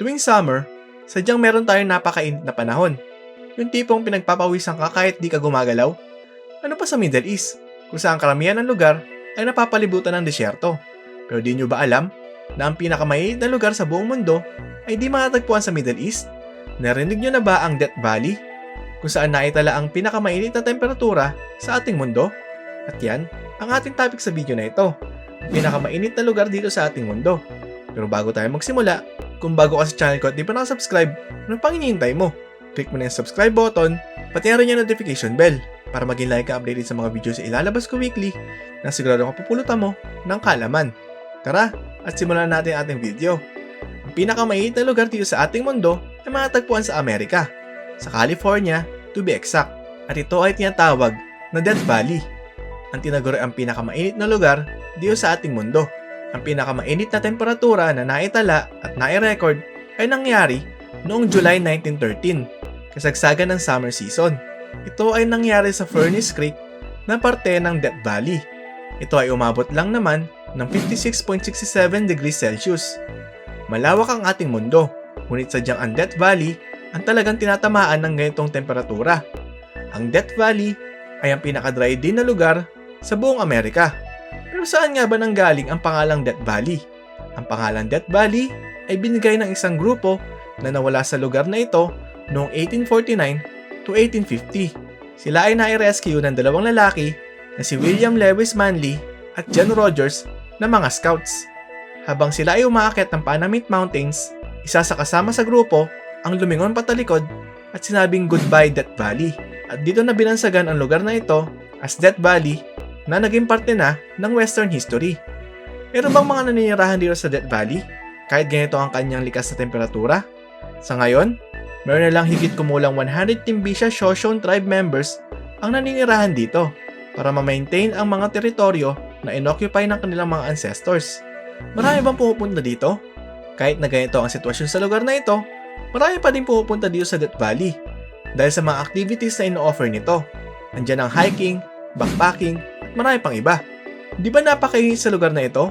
Tuwing summer, sadyang meron tayong napakainit na panahon. Yung tipong pinagpapawisan ka kahit di ka gumagalaw. Ano pa sa Middle East, kung saan karamihan ng lugar ay napapalibutan ng disyerto. Pero di nyo ba alam na ang pinakamainit na lugar sa buong mundo ay di matatagpuan sa Middle East? Narinig nyo na ba ang Death Valley? Kung saan naitala ang pinakamainit na temperatura sa ating mundo? At yan, ang ating topic sa video na ito. Pinakamainit na lugar dito sa ating mundo. Pero bago tayo magsimula, kung bago ka sa channel ko at di pa nakasubscribe, anong pang hinihintay mo? Click mo na yung subscribe button, pati na rin yung notification bell para maging like ka updated sa mga videos na ilalabas ko weekly na sigurado ka pupulutan mo ng kalaman. Tara, at simulan natin ang ating video. Ang pinakamainit na lugar dito sa ating mundo ay matatagpuan sa Amerika, sa California to be exact. At ito ay tinatawag na Death Valley. Ang tinaguri ang pinakamainit na lugar dito sa ating mundo. Ang pinakamainit na temperatura na naitala at nai-record ay nangyari noong July 1913, kasagsagan ng summer season. Ito ay nangyari sa Furnace Creek na parte ng Death Valley. Ito ay umabot lang naman ng 56.67 degrees Celsius. Malawak ang ating mundo, ngunit sadyang ang Death Valley ang talagang tinatamaan ng ganitong temperatura. Ang Death Valley ay ang pinaka-dry din na lugar sa buong Amerika. Pero saan nga ba nanggaling ang pangalang Death Valley? Ang pangalang Death Valley ay binigay ng isang grupo na nawala sa lugar na ito noong 1849 to 1850. Sila ay nai-rescue ng dalawang lalaki na si William Lewis Manley at John Rogers na mga scouts. Habang sila ay umaakit ng Panamint Mountains, isa sa kasama sa grupo ang lumingon patalikod at sinabing goodbye Death Valley. At dito na binansagan ang lugar na ito as Death Valley na naging parte na ng Western history. Meron bang mga naninirahan dito sa Death Valley? Kahit ganito ang kanyang likas na temperatura? Sa ngayon, meron na lang higit kumulang 100 Timbisha Shoshone tribe members ang naninirahan dito para ma-maintain ang mga teritoryo na inoccupy ng kanilang mga ancestors. Marami bang pumupunta dito? Kahit na ganito ang sitwasyon sa lugar na ito, marami pa din pumupunta dito sa Death Valley dahil sa mga activities na ino-offer nito. Andiyan ang hiking, backpacking, marami pang iba. Di ba napakainit sa lugar na ito?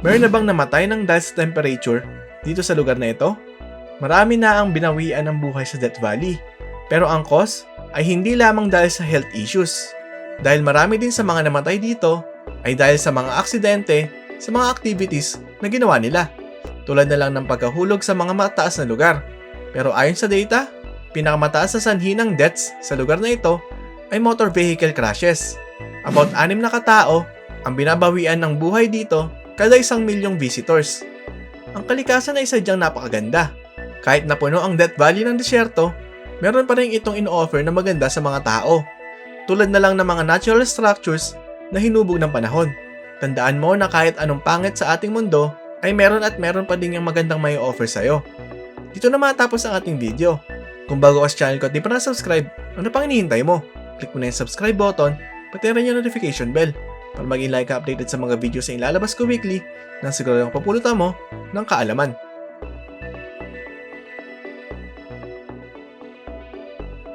Meron na bang namatay ng dahil sa temperature dito sa lugar na ito? Marami na ang binawian ng buhay sa Death Valley. Pero ang cause ay hindi lamang dahil sa health issues. Dahil marami din sa mga namatay dito ay dahil sa mga aksidente sa mga activities na ginawa nila. Tulad na lang ng pagkahulog sa mga mataas na lugar. Pero ayon sa data, pinakamataas na sanhi ng deaths sa lugar na ito ay motor vehicle crashes. About anim na katao ang binabawian ng buhay dito kada isang milyong visitors. Ang kalikasan ay sadyang napakaganda. Kahit na puno ang Death Valley ng disyerto, meron pa rin itong in-offer na maganda sa mga tao. Tulad na lang ng mga natural structures na hinubog ng panahon. Tandaan mo na kahit anong pangit sa ating mundo, ay meron at meron pa din yung magandang may offer sa'yo. Dito na matapos ang ating video. Kung bago ka sa channel ko at di pa na-subscribe, ano pang hinihintay mo? Click mo na yung subscribe button, pati rin yung notification bell para maging like updated sa mga videos na ilalabas ko weekly na siguro yung papulutan mo ng kaalaman.